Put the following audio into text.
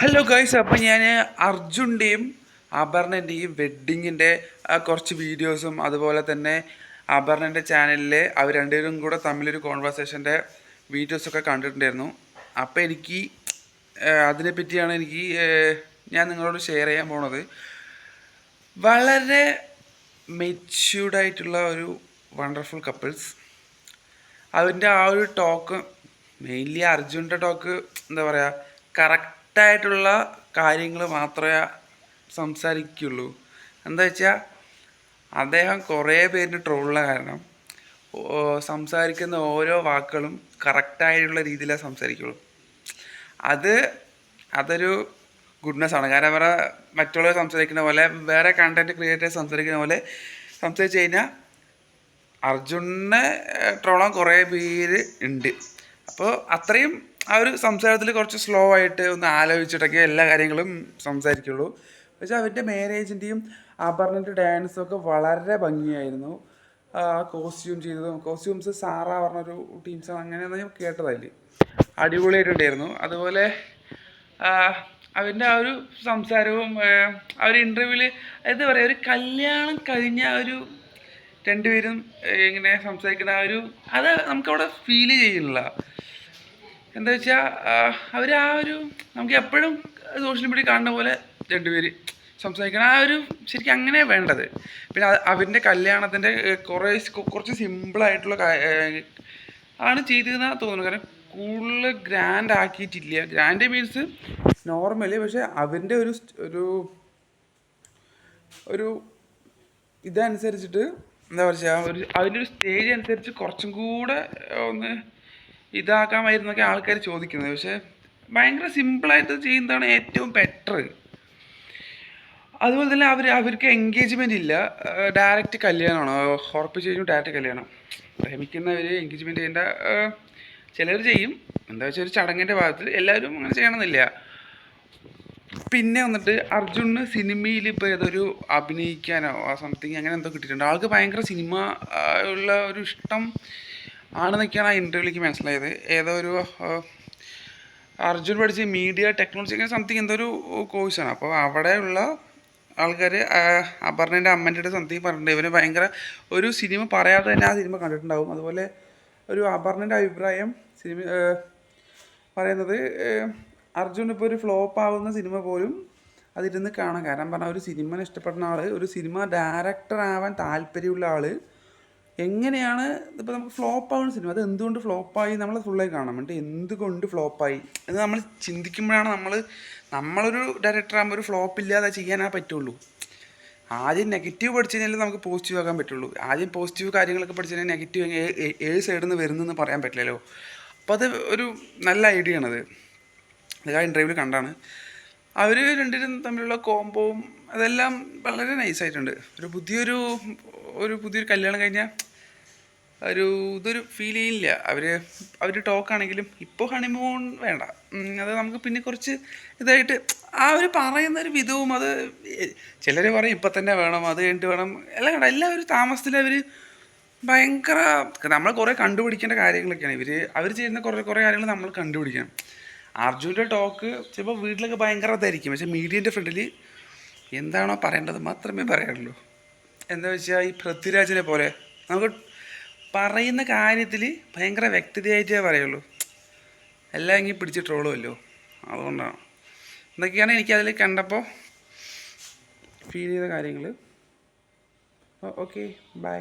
Hello guys അപ്പോൾ ഞാൻ അർജുന്റെയും അപർണന്റെയും വെഡ്ഡിങ്ങിന്റെ കുറച്ച് വീഡിയോസും അതുപോലെ തന്നെ അപർണന്റെ ചാനലിൽ അവർ രണ്ടുപേരും കൂടെ തമ്മിലൊരു കോൺവെർസേഷന്റെ വീഡിയോസൊക്കെ കണ്ടിട്ടുണ്ടായിരുന്നു. അപ്പോൾ എനിക്ക് അതിനെ അതിനെപ്പറ്റിയാണ് എനിക്ക് ഞാൻ നിങ്ങളോട് ഷെയർ ചെയ്യാൻ പോണത്. വളരെ മെച്യൂർഡായിട്ടുള്ള ഒരു വണ്ടർഫുൾ കപ്പിൾസ് അതിന്റെ ആ ഒരു ടോക്ക് മെയിൻലി അർജുന്റെ ടോക്ക് എന്താ പറയുക കറക്റ്റായിട്ടുള്ള കാര്യങ്ങൾ മാത്രമേ സംസാരിക്കുള്ളൂ. എന്താ വെച്ചാൽ അദ്ദേഹം കുറേ പേരിന് ട്രോളുള്ള കാരണം സംസാരിക്കുന്ന ഓരോ വാക്കുകളും കറക്റ്റായിട്ടുള്ള രീതിയിലേ സംസാരിക്കുള്ളൂ. അത് അതൊരു ഗുഡ്നെസ് ആണ് കാരണം അവരെ മറ്റുള്ളവർ സംസാരിക്കുന്ന പോലെ വേറെ കണ്ടന്റ് ക്രിയേറ്റേഴ്സ് സംസാരിക്കുന്ന പോലെ സംസാരിച്ച് കഴിഞ്ഞാൽ അർജുനെ ട്രോളാൻ കുറേ പേര് ഉണ്ട്. അപ്പോൾ അത്രയും ആ ഒരു സംസാരത്തിൽ കുറച്ച് സ്ലോ ആയിട്ട് ഒന്ന് ആലോചിച്ചിട്ടൊക്കെ എല്ലാ കാര്യങ്ങളും സംസാരിക്കുള്ളൂ. പക്ഷേ അവന്റെ മാരേജിന്റെയും അപർണന്റെ ഡാൻസും ഒക്കെ വളരെ ഭംഗിയായിരുന്നു. കോസ്റ്റ്യൂം ചെയ്തതും കോസ്റ്റ്യൂംസ് സാറ പറഞ്ഞൊരു ടീംസ് അങ്ങനെയൊന്നും ഞാൻ കേട്ടതല്ലേ അടിപൊളിയായിട്ടുണ്ടായിരുന്നു. അതുപോലെ അവന്റെ ആ ഒരു സംസാരവും ആ, ഒരു ഇന്റർവ്യൂവിൽ എന്താ പറയുക ഒരു കല്യാണം കഴിഞ്ഞ ഒരു രണ്ടുപേരും ഇങ്ങനെ സംസാരിക്കുന്ന ആ ഒരു അത് നമുക്കവിടെ ഫീൽ ചെയ്യുന്നില്ല. എന്താ വെച്ചാൽ അവർ ആ ഒരു നമുക്ക് എപ്പോഴും സോഷ്യൽ മീഡിയ കാണുന്ന പോലെ രണ്ടുപേര് സംസാരിക്കണം. ആ ഒരു ശരിക്കും അങ്ങനെ വേണ്ടത്. പിന്നെ അവരിന്റെ കല്യാണത്തിന്റെ കുറേ കുറച്ച് സിമ്പിളായിട്ടുള്ള ആണ് ചെയ്തതെന്നാണ് തോന്നുന്നത്. കാരണം കൂടുതൽ ഗ്രാൻഡ് ആക്കിയിട്ടില്ല. ഗ്രാൻഡ് മീൻസ് നോർമലി പക്ഷേ അവന്റെ ഒരു ഒരു ഒരു ഇതനുസരിച്ചിട്ട് എന്താ പറയുക ഒരു അതിന്റെ ഒരു സ്റ്റേജ് അനുസരിച്ച് കുറച്ചും കൂടെ ഒന്ന് ഇതാക്കാമായിരുന്നൊക്കെ ആൾക്കാർ ചോദിക്കുന്നത്. പക്ഷേ ഭയങ്കര സിമ്പിളായിട്ട് ചെയ്യുന്നതാണ് ഏറ്റവും ബെറ്റർ അതുപോലെ തന്നെ അവർ അവർക്ക് എൻഗേജ്മെന്റ് ഇല്ല. ഡയറക്റ്റ് കല്യാണമാണ്. ഉറപ്പിച്ച് കഴിഞ്ഞു ഡയറക്റ്റ് കല്യാണം. പ്രേമിക്കുന്നവർ എൻഗേജ്മെന്റ് ചെയ്യേണ്ട ചിലർ ചെയ്യും. എന്താ വെച്ചാൽ ഒരു ചടങ്ങിന്റെ ഭാഗത്തിൽ എല്ലാവരും അങ്ങനെ ചെയ്യണമെന്നില്ല. പിന്നെ വന്നിട്ട് അർജുന് സിനിമയിൽ ഇപ്പോൾ ഏതൊരു അഭിനയിക്കാനോ ആ സംതിങ് അങ്ങനെ എന്തോ കിട്ടിയിട്ടുണ്ട്. ആൾക്ക് ഭയങ്കര സിനിമ ഉള്ള ഒരു ഇഷ്ടം ആണെന്നൊക്കെയാണ് ആ ഇന്റർവ്യൂലേക്ക് മനസ്സിലായത്. ഏതോ ഒരു അർജുൻ പഠിച്ച മീഡിയ ടെക്നോളജി അങ്ങനെ സംതിങ് എന്തോ ഒരു കോഴ്സാണ് അപ്പോൾ അവിടെയുള്ള ആൾക്കാർ അപർണേന്റെ അമ്മന്റെ അടുത്ത് സംതിങ് പറഞ്ഞിട്ടുണ്ട്. ഇവന് ഭയങ്കര ഒരു സിനിമ പറയാതെ തന്നെ ആ സിനിമ കണ്ടിട്ടുണ്ടാവും. അതുപോലെ ഒരു അപർണന്റെ അഭിപ്രായം സിനിമ പറയുന്നത് അർജുൻ ഇപ്പോൾ ഒരു ഫ്ലോപ്പ് ആവുന്ന സിനിമ പോലും അതിരുന്ന് കാണാം. കാരണം പറഞ്ഞാൽ ഒരു സിനിമനെ ഇഷ്ടപ്പെടുന്ന ആൾ ഒരു സിനിമ ഡയറക്ടർ ആവാൻ താല്പര്യമുള്ള ആൾ എങ്ങനെയാണ് ഇപ്പോൾ നമുക്ക് ഫ്ലോപ്പ് ആവുന്ന സിനിമ? അത് എന്തുകൊണ്ട് ഫ്ലോപ്പായി? നമ്മൾ ഫുള്ളായി കാണാം എന്നിട്ട് എന്തുകൊണ്ട് ഫ്ലോപ്പായി? എന്ന് നമ്മൾ ചിന്തിക്കുമ്പോഴാണ് നമ്മൾ നമ്മളൊരു ഡയറക്ടർ ആകുമ്പോൾ ഒരു ഫ്ലോപ്പ് ഇല്ലാതെ ചെയ്യാനേ പറ്റുള്ളൂ. ആദ്യം നെഗറ്റീവ് പഠിച്ചു കഴിഞ്ഞാൽ നമുക്ക് പോസിറ്റീവ് ആക്കാൻ പറ്റുള്ളൂ. ആദ്യം പോസിറ്റീവ് കാര്യങ്ങളൊക്കെ പഠിച്ചു കഴിഞ്ഞാൽ നെഗറ്റീവ് ഏത് സൈഡിൽ നിന്ന് വരുന്നെന്ന് പറയാൻ പറ്റില്ലല്ലോ. അപ്പോൾ അത് ഒരു നല്ല ഐഡിയ ആണത്. അത് ആ ഇന്റർവ്യൂവിൽ കണ്ടാണ്. അവർ രണ്ടിനും തമ്മിലുള്ള കോംബോവും അതെല്ലാം വളരെ നൈസായിട്ടുണ്ട് ഒരു പുതിയൊരു ഒരു പുതിയൊരു കല്യാണം കഴിഞ്ഞാൽ ഒരു ഇതൊരു ഫീൽ ചെയ്യില്ല അവർ അവർ ടോക്കാണെങ്കിലും ഇപ്പോൾ ഹണിമൂൺ വേണ്ട. അത് നമുക്ക് പിന്നെ കുറച്ച് ഇതായിട്ട് ആ ഒരു പറയുന്ന ഒരു വിധവും അത് ചിലർ പറയും ഇപ്പം തന്നെ വേണം അത് കഴിഞ്ഞിട്ട് വേണം. എല്ലാം കണ്ട? ഒരു താമസത്തിൽ അവർ ഭയങ്കര നമ്മൾ കുറേ കണ്ടുപിടിക്കേണ്ട കാര്യങ്ങളൊക്കെയാണ്. ഇവർ അവർ ചെയ്യുന്ന കുറേ കുറേ കാര്യങ്ങൾ നമ്മൾ കണ്ടുപിടിക്കണം. അർജുന്റെ ടോക്ക് ചിലപ്പോൾ വീട്ടിലൊക്കെ ഭയങ്കര അതായിരിക്കും പക്ഷേ മീഡിയന്റെ ഫ്രണ്ടിൽ എന്താണോ പറയേണ്ടത് മാത്രമേ പറയാറുള്ളൂ. എന്താ വെച്ചാൽ ഈ പൃഥ്വിരാജിനെ പോലെ നമുക്ക് പറയുന്ന കാര്യത്തിൽ ഭയങ്കര വ്യക്തതയായിട്ടേ പറയുള്ളൂ. എല്ലാം എങ്കിൽ പിടിച്ച് ട്രോളുമല്ലോ അതുകൊണ്ടാണ്. എന്തൊക്കെയാണ് എനിക്ക് അതിൽ കണ്ടപ്പോൾ ഫീൽ ചെയ്ത കാര്യങ്ങൾ ഓക്കെ ബൈ